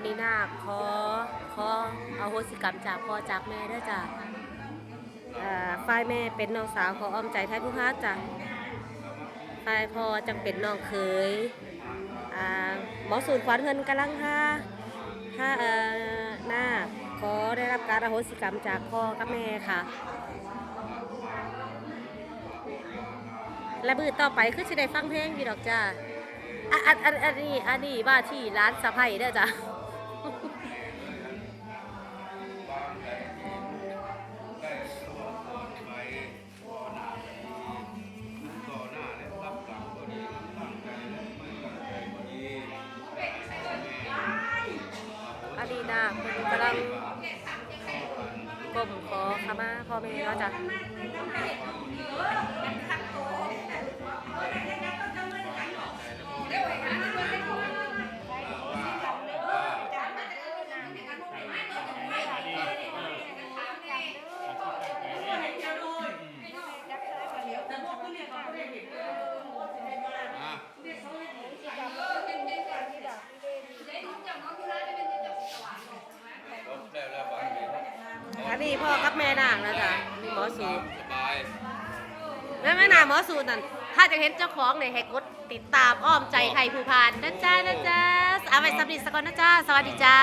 นนี้นาคขอขอเอาโหสิกรรมจากพ่อจากแม่ด้อจ้ะฝ่ายแม่เป็นน้องสาวของอ้อมใจไทยผู้พักจ้ะฝ่ายพ่อจังเป็นน้องเคยอ่าหมอสูนขวัญเพิ่นกำลังค่ะถ้าเอ่อนาขอได้รับการอโหสิกรรมจากพ่อกับแม่ค่ะ และมือต่อไปคือสิได้ฟังเพลงพี่ดอกจ้าอันอันอันนี้อันนี้ว่าที่ร้านสะไพเด้อจ้ะ อันนี้นะมันกำลังก้มขอขมาพ่อแม่เนาะจ้ะ อันนี้พ่อกับแม่นางนะจ๊ะนี่หมอสูสบายแม่แม่นางหมอสูนั่นถ้าจะเห็นเจ้าของเนี่ยให้กดติดตามอ้อมใจไทยภูพานนะจ๊ะนะจ๊ะเอาไว้สำหรับสกอนนะจ๊ะสวัสดีจ้า